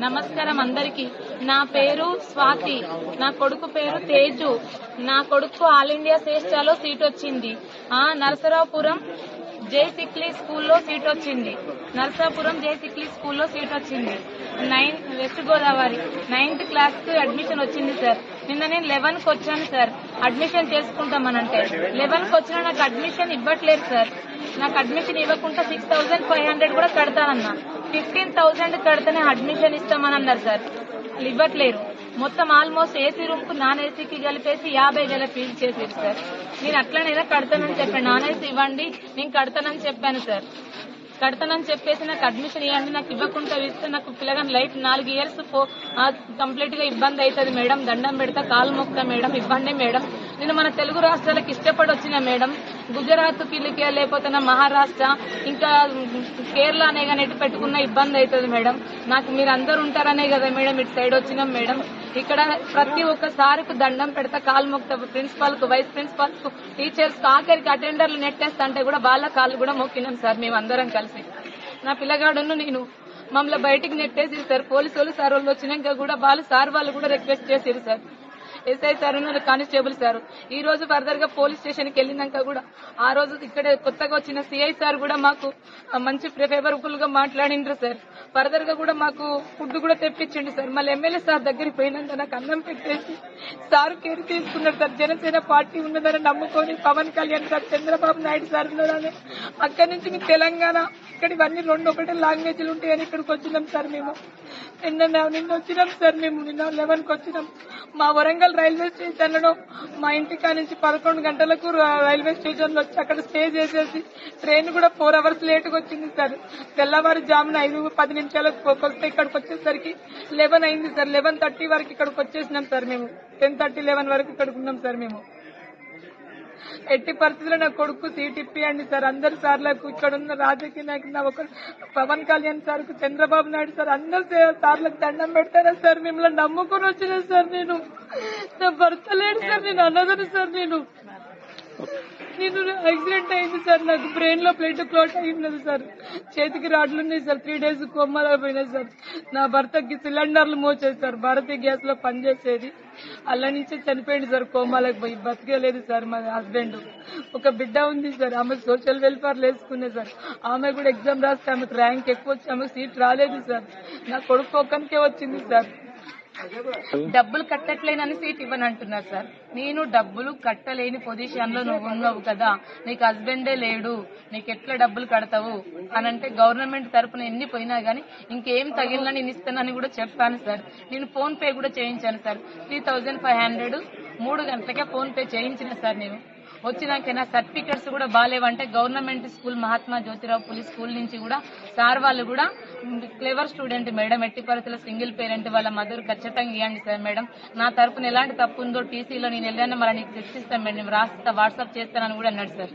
నమస్కారం అందరికి. నా పేరు స్వాతి. నా కొడుకు పేరు తేజు. నా కొడుకు ఆల్ ఇండియా శ్రేష్ఠలో సీట్ వచ్చింది. ఆ నరసరావుపురం జే సిక్లీ స్కూల్లో సీట్ వచ్చింది. నరసాపురం జే సిక్లీ స్కూల్లో సీట్ వచ్చింది. Nine west Godavari. నైన్త్ క్లాస్కు అడ్మిషన్ వచ్చింది సార్. నిన్న నేను లెవెన్కు వచ్చాను సార్. అడ్మిషన్ చేసుకుంటామనంటే. లెవెన్కు వచ్చినా నాకు అడ్మిషన్ ఇవ్వట్లేదు సార్. నాకు అడ్మిషన్ ఇవ్వకుండా సిక్స్ థౌసండ్ ఫైవ్ హండ్రెడ్ కూడా కడతానన్నా ఫిఫ్టీన్ థౌసండ్ కడితేనే అడ్మిషన్ ఇస్తామని అన్నారు సార్. వాళ్ళు ఇవ్వట్లేరు. మొత్తం ఆల్మోస్ట్ ఏసీ రూమ్కు నాన్ ఏసీకి కలిపేసి యాభై వేల ఫీజు చేసేది సార్. నేను అట్లనైనా కడతానని చెప్పాను నాన్ ఏసీ ఇవ్వండి నేను కడతానని చెప్పాను సార్. కడతానని చెప్పేసి నాకు అడ్మిషన్ ఇవ్వండి నాకు ఇవ్వకుండా ఇస్తే నాకు పిల్లగాని లైఫ్ నాలుగు ఇయర్స్ కంప్లీట్గా ఇబ్బంది అవుతుంది మేడం. దండం పెడతా కాలు మొక్క మేడం. ఇవ్వండి మేడం. నేను మన తెలుగు రాష్ట్రాలకు ఇష్టపడి వచ్చిన మేడం. గుజరాత్కి లేకపోతే మహారాష్ట్ర ఇంకా కేరళ అనే కానీ ఎటు పెట్టుకున్న ఇబ్బంది అవుతుంది మేడం. నాకు మీరు అందరు ఉంటారనే కదా మేడం ఇటు సైడ్ వచ్చినాం మేడం. ఇక్కడ ప్రతి ఒక్క సారికి దండం పెడతా కాలు మొక్త ప్రిన్సిపాల్కు వైస్ ప్రిన్సిపాల్కు టీచర్స్కు ఆఖరికి అటెండర్లు నెట్టేస్తా అంటే కూడా వాళ్ళ కాళ్ళు కూడా మొక్కినాం సార్ మేము అందరం కలిసి. నా పిల్లగాడును నేను మమ్మల్ని బయటికి నెట్టేసి సార్ పోలీసు వాళ్ళు సార్ వాళ్ళు వచ్చినాక కూడా వాళ్ళు సార్ వాళ్ళు కూడా రిక్వెస్ట్ చేసిరు sir. S I sir constable sir. ఈ రోజు ఫర్దర్గా పోలీస్ స్టేషన్కి వెళ్ళినాక కూడా ఆ రోజు ఇక్కడ కొత్తగా వచ్చిన సిఐ సార్ కూడా మాకు మంచి ఫేవరబుల్గా మాట్లాడిండ్రు సార్. ఫర్దర్గా కూడా మాకు ఫుడ్ కూడా తెప్పించండి సార్. మళ్ళీ ఎమ్మెల్యే సార్ దగ్గరికి పోయినాక నాకు అన్నం పెట్టేసి సార్ కేర్ తీసుకున్నారు సార్. జనసేన పార్టీ ఉన్నదని నమ్ముకొని పవన్ కళ్యాణ్ సార్ చంద్రబాబు నాయుడు సార్ ఉన్నారని అక్కడి నుంచి మీ తెలంగాణ ఇక్కడ ఇవన్నీ రెండు ఒకటే లాంగ్వేజ్లు ఉంటాయని ఇక్కడికి వచ్చినాం సార్ మేము. నిన్న నిన్న వచ్చినాం సార్ మేము. నిన్న లెవెన్కి వచ్చినాం. మా వరంగల్ రైల్వే స్టేషన్లో మా ఇంటికా నుంచి పదకొండు గంటలకు రైల్వే స్టేషన్లో వచ్చి అక్కడ స్టే చేసేసి ట్రైన్ కూడా ఫోర్ అవర్స్ లేట్గా వచ్చింది సార్. తెల్లవారుజామున ఐదు పది నిమిషాలకు వస్తే ఇక్కడికి వచ్చేసరికి లెవెన్ అయింది సార్. లెవెన్ థర్టీ వరకు ఇక్కడికి వచ్చేసినాం సార్ మేము. టెన్ థర్టీ లెవెన్ వరకు ఇక్కడికి ఉన్నాం సార్ మేము. ఎట్టి పరిస్థితుల్లో నా కొడుకు సీట్ ఇప్పియండి సార్. అందరు సార్లకు ఇక్కడ ఉన్న రాజకీయ నాయకులు నా ఒక పవన్ కళ్యాణ్ సార్ చంద్రబాబు నాయుడు సార్ అందరు సార్లకు దండం పెడతారా సార్? మిమ్మల్ని నమ్ముకుని వచ్చిన సార్ నేను. నా భర్త లేడు సార్ నేను అన్నదను సార్ నేను నేను యాక్సిడెంట్ అయింది సార్ నాకు బ్రెయిన్లో ప్లేట్ క్లోట్ అయింది సార్. చేతికి రాడ్లు ఉన్నాయి సార్ త్రీ డేస్ కొమ్మలు పోయినాయి సార్. నా భర్తకి సిలిండర్లు మోచేది సార్ భారతీయ గ్యాస్లో పనిచేసేది. అల్ల నుంచే చనిపోయింది సార్ కోమాలకు పోయి. బతికేలేదు సార్ మా హస్బెండ్ ఒక బిడ్డ ఉంది సార్ ఆమె సోషల్ వెల్ఫేర్ వేసుకునే సార్. ఆమె కూడా ఎగ్జామ్ రాస్తే ఆమెకు ర్యాంక్ ఎక్కువ వచ్చి ఆమెకు సీట్ రాలేదు సార్. నా కొడుకు ఒక్కనికే వచ్చింది సార్. డబ్బులు కట్టట్లేనని సీట్ ఇవ్వని అంటున్నారు సార్. నేను డబ్బులు కట్టలేని పొజిషన్లో నువ్వు ఉన్నావు కదా. నీకు హస్బెండే లేడు. నీకు ఎట్లా డబ్బులు కడతావు? అని అంటే గవర్నమెంట్ తరఫున ఎన్ని పోయినా గానీ ఇంకేం తగిలినా నేను ఇస్తానని కూడా చెప్పాను సార్. నేను ఫోన్ పే కూడా చేయించాను sir. Three thousand five hundred మూడు గంటలకే ఫోన్ పే చేయించిన సార్ నేను. వచ్చినాకైనా సర్టిఫికెట్స్ కూడా బాగాలేవంటే government school Mahatma Jyotirao Phule school నుంచి కూడా సార్ వాళ్ళు కూడా క్లెవర్ స్టూడెంట్ మేడం ఎట్టి పరిస్థితుల్లో సింగిల్ పేరెంట్ వాళ్ళ మదర్ ఖచ్చితంగా ఇవ్వండి సార్ మేడం. నా తరపున ఎలాంటి తప్పు ఉందో టీసీలో నేను వెళ్ళాను మళ్ళీ నీకు తెచ్చిస్తాను మేడం. నేను రాస్తా వాట్సాప్ చేస్తానని కూడా అన్నాడు సార్.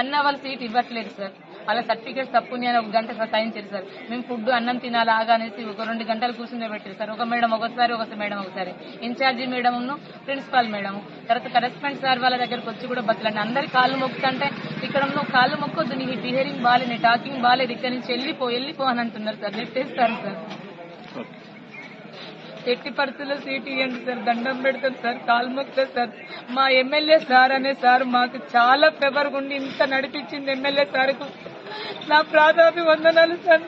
అన్న వాళ్ళ సీట్ ఇవ్వట్లేదు సార్. వాళ్ళ సర్టిఫికేట్స్ తప్పుని అని ఒక గంట సతాయించారు సార్. మేము ఫుడ్ అన్నం తినాలి ఆగా అనేసి ఒక రెండు గంటలు కూర్చుని పెట్టారు సార్. ఒక మేడం ఒకసారి ఒక మేడం ఒకసారి. In-charge madam principal madam. తర్వాత కరెస్పాండ్ సార్ వాళ్ళ దగ్గరకు వచ్చి కూడా బతలండి అందరి కాళ్ళు మొక్కుతుంటే ఇక్కడ కాళ్ళు మొక్కొద్దు నీ బిహేవింగ్ బాగాలేదు నీ టాకింగ్ బాగాలేదు ఇక్కడ నుంచి వెళ్ళిపో వెళ్ళిపో అని అంటున్నారు సార్. నెట్టేస్తారు సార్. ఎట్టి పరిస్థితుల్లో సీట్ ఇవ్వండి సార్. దండం పెడతారు సార్. కాలు మొక్కుతారు సార్. మా ఎమ్మెల్యే సార్ అనే సార్ మాకు చాలా ఫేవర్ ఉండి ఇంత నడిపించింది ఎమ్మెల్యే సార్కు. నా ప్రాధాన్య వందనాలు సార్